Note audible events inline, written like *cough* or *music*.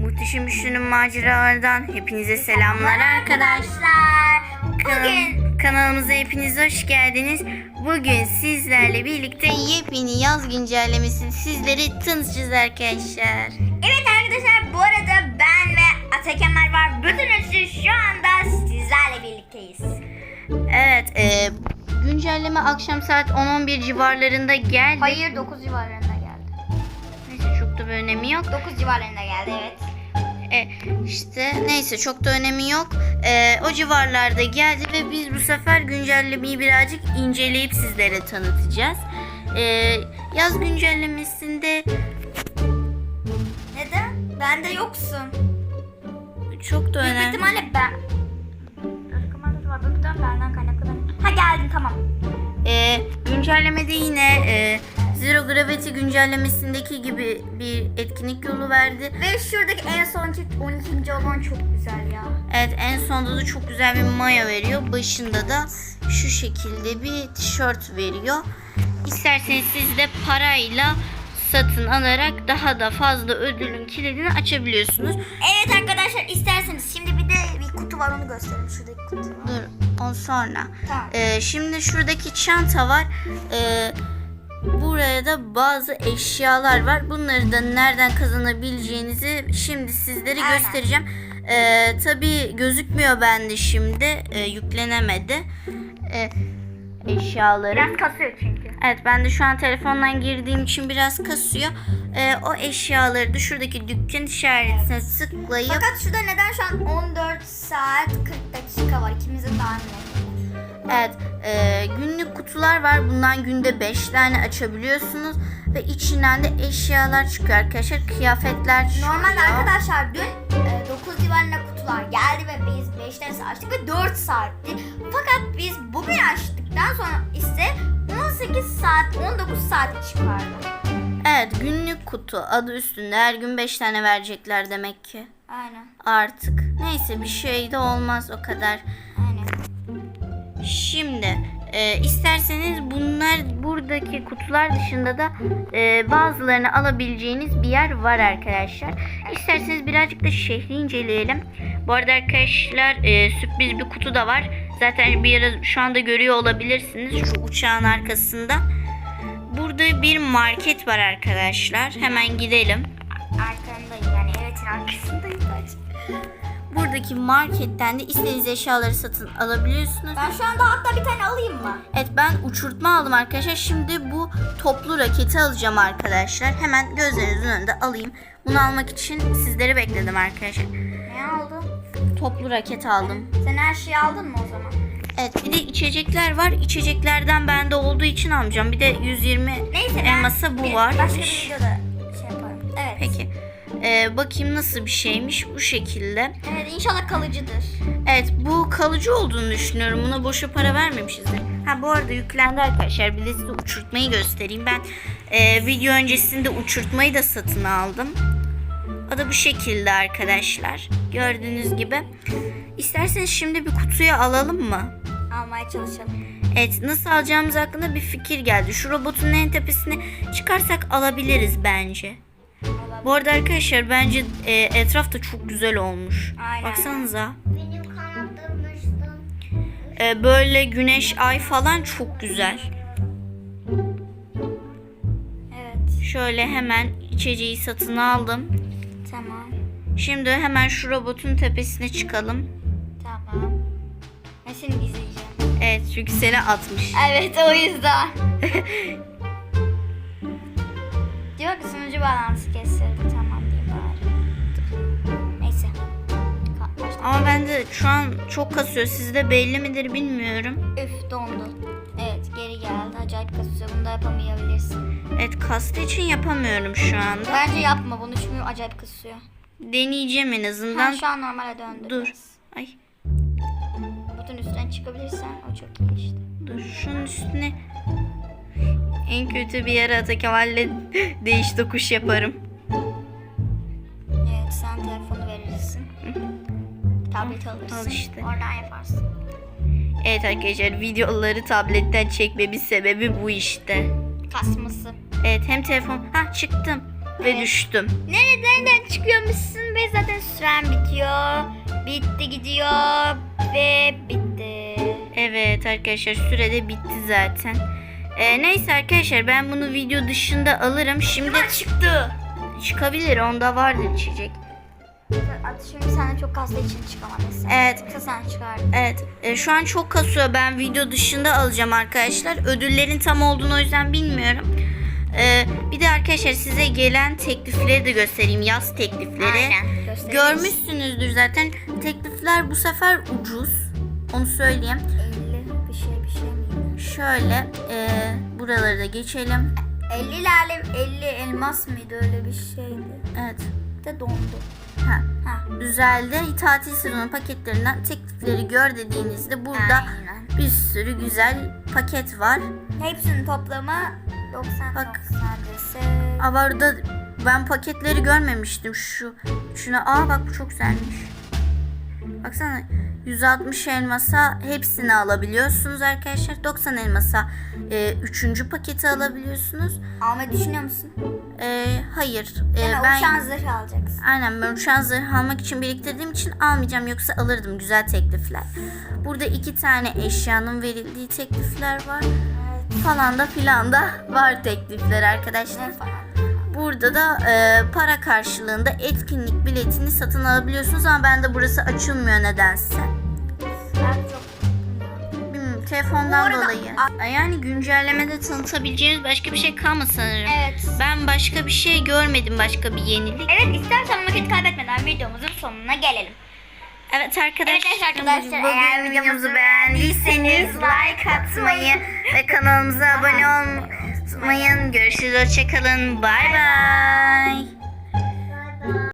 Muhteşem Üçlü'nün maceralardan hepinize selamlar arkadaşlar. Bugün kanalımıza hepiniz hoş geldiniz. Bugün sizlerle birlikte yepyeni yaz güncellemesini sizlere tanıtacağız arkadaşlar. evet arkadaşlar bu arada ben ve Atakemal var. Bütün üçlü şu anda sizlerle birlikteyiz. Evet, e, güncelleme akşam saat 10-11 civarlarında geldi. Hayır 9 civarlarında geldi. Neyse çok da bir önemi yok. 9 civarlarında geldi evet. E, işte neyse çok da önemi yok. E, o civarlarda geldi ve biz bu sefer güncellemeyi birazcık inceleyip sizlere tanıtacağız. E, yaz güncellemesinde Neden? Bende yoksun. çok da Büyük önemli. ihtimalle ben. Atakemal'de var. Büyük ihtimalle benden kaynaklı. Ha geldin tamam. E, güncellemede yine e, Zero Gravity güncellemesindeki gibi bir etkinlik yolu verdi. Ve şuradaki en sonki 12. olan çok güzel ya. Evet en sonunda da çok güzel bir maya veriyor. Başında da şu şekilde bir tişört veriyor. İsterseniz siz de parayla satın alarak daha da fazla ödülün kilidini açabiliyorsunuz. Evet arkadaşlar isterseniz şimdi bir de bir kutu var onu göstereyim şuradaki kutu. Dur o sonra. Tamam. Ee, şimdi şuradaki çanta var. Ee, buraya da bazı eşyalar var. Bunları da nereden kazanabileceğinizi şimdi sizlere Aynen. göstereceğim. Ee, tabii gözükmüyor bende şimdi. Ee, yüklenemedi. Ee, eşyaları. Biraz kasıyor çünkü. Evet ben de şu an telefondan girdiğim için biraz kasıyor. Ee, o eşyaları da şuradaki dükkan işaretine tıklayıp Fakat şurada neden şu an 14 saat 40 dakika var ikimiz de edelim. Evet, e, günlük kutular var. Bundan günde 5 tane açabiliyorsunuz ve içinden de eşyalar çıkıyor arkadaşlar. Kıyafetler çıkıyor. Normalde arkadaşlar dün e, 9 civarında kutular geldi ve biz 5 tanesi açtık ve 4 saatti. Fakat biz bugün açtıktan sonra ise 18 saat 19 saat çıkardı. Evet, günlük kutu adı üstünde. Her gün 5 tane verecekler demek ki. Aynen. Artık. Neyse bir şey de olmaz o kadar. Şimdi e, isterseniz bunlar buradaki kutular dışında da e, bazılarını alabileceğiniz bir yer var arkadaşlar. İsterseniz birazcık da şehri inceleyelim. Bu arada arkadaşlar e, sürpriz bir kutu da var. Zaten bir yere şu anda görüyor olabilirsiniz şu uçağın arkasında. Burada bir market var arkadaşlar. Hemen gidelim. Arkandayım yani evetin arkasındayım. Buradaki marketten de istediğiniz eşyaları satın alabiliyorsunuz. Ben şu anda hatta bir tane alayım mı? Evet ben uçurtma aldım arkadaşlar. Şimdi bu toplu raketi alacağım arkadaşlar. Hemen gözlerinizin önünde alayım. Bunu almak için sizleri bekledim arkadaşlar. Ne aldın? Toplu raket aldım. Sen her şeyi aldın mı o zaman? Evet bir de içecekler var. İçeceklerden bende olduğu için almayacağım. Bir de 120 Neyse ben elmasa bu var. Başka bir videoda şey yaparım. Evet. Peki. Ee, bakayım nasıl bir şeymiş bu şekilde. Evet inşallah kalıcıdır. Evet bu kalıcı olduğunu düşünüyorum. Buna boşa para vermemişizdir. Ha bu arada yüklendi arkadaşlar. Bir de size uçurtmayı göstereyim. Ben e, video öncesinde uçurtmayı da satın aldım. O da bu şekilde arkadaşlar. Gördüğünüz gibi. İsterseniz şimdi bir kutuya alalım mı? Almaya çalışalım. Evet nasıl alacağımız hakkında bir fikir geldi. Şu robotun en tepesine çıkarsak alabiliriz bence. Bu arada arkadaşlar bence e, etraf da çok güzel olmuş. Aynen. Baksanıza. Benim. Ee, böyle güneş, ay falan çok güzel. Evet. Şöyle hemen içeceği satın aldım. Tamam. Şimdi hemen şu robotun tepesine çıkalım. Tamam. Ben seni izleyeceğim. Evet çünkü seni atmış. Evet o yüzden. *laughs* Diyor ki sunucu bağlantısı şu an çok kasıyor. Sizde belli midir bilmiyorum. Üf dondu. Evet geri geldi. Acayip kasıyor. Bunu da yapamayabilirsin. Evet kastığı için yapamıyorum şu anda. Bence yapma bunu çünkü acayip kasıyor. Deneyeceğim en azından. şu an normale döndü. Dur. biraz. Ay Bütün üstten çıkabilirsen o çok iyi işte. dur şunun üstüne en kötü bir yere Ata Kemal'le *laughs* değiş tokuş yaparım. Evet sen verirsin. Tablet alırsın. al işte. Oradan yaparsın. Evet arkadaşlar videoları tabletten çekmemin sebebi bu işte. Kasması. Evet hem telefon... Ha çıktım. ve Evet. düştüm. Nereden çıkıyormuşsun ve zaten süren bitiyor. Bitti gidiyor ve bitti. Evet arkadaşlar sürede bitti zaten. Ee, neyse arkadaşlar ben bunu video dışında alırım. Şimdi çıktı. çıkabilir onda vardır içecek. Şimdi sen de çok kastığı için çıkamadın. Evet. Yoksa sen çıkardın. Evet e, şu an çok kasıyor ben video dışında alacağım arkadaşlar. Ödüllerin tam olduğunu o yüzden bilmiyorum. Ee, bir de arkadaşlar size gelen teklifleri de göstereyim. Yaz teklifleri. Aynen. Gösteririz. Görmüşsünüzdür zaten. Teklifler bu sefer ucuz. Onu söyleyeyim. 50 bir şey bir şey miydi? Şöyle e, buraları da geçelim. 50 lalim 50 elmas mıydı öyle bir şeydi. Evet. De dondu. Ha. Ha. Düzeldi. Tatil sezonu paketlerinden teklifleri gör dediğinizde burada Aynen. bir sürü güzel paket var. Hepsinin toplamı 90 Bak. 90 dese. Ama orada ben paketleri görmemiştim. Şu şuna aa bak bu çok güzelmiş. Baksana 160 elmasa hepsini alabiliyorsunuz arkadaşlar. 90 elmasa 3. paketi alabiliyorsunuz. Almayı düşünüyor musun? E, hayır. E, Yani ben uçan zırh alacaksın. Aynen ben uçan zırh almak için biriktirdiğim için almayacağım yoksa alırdım güzel teklifler. Burada iki tane eşyanın verildiği teklifler var. Evet. Falan da filan da var teklifler arkadaşlar. Falan. Burada da e, para karşılığında etkinlik biletini satın alabiliyorsunuz ama bende burası açılmıyor nedense. Bilmiyorum, telefondan arada- dolayı. Yani güncellemede tanıtabileceğiniz başka bir şey kalmadı sanırım. Evet. Ben başka bir şey görmedim başka bir yenilik. Evet istersen vakit kaybetmeden videomuzun sonuna gelelim. Evet arkadaşlar, Evet arkadaşlar, bugün eğer videomuzu beğendiyseniz like atmayı *laughs* ve kanalımıza abone olmayı unutmayın. Görüşürüz, hoşçakalın, bay bay.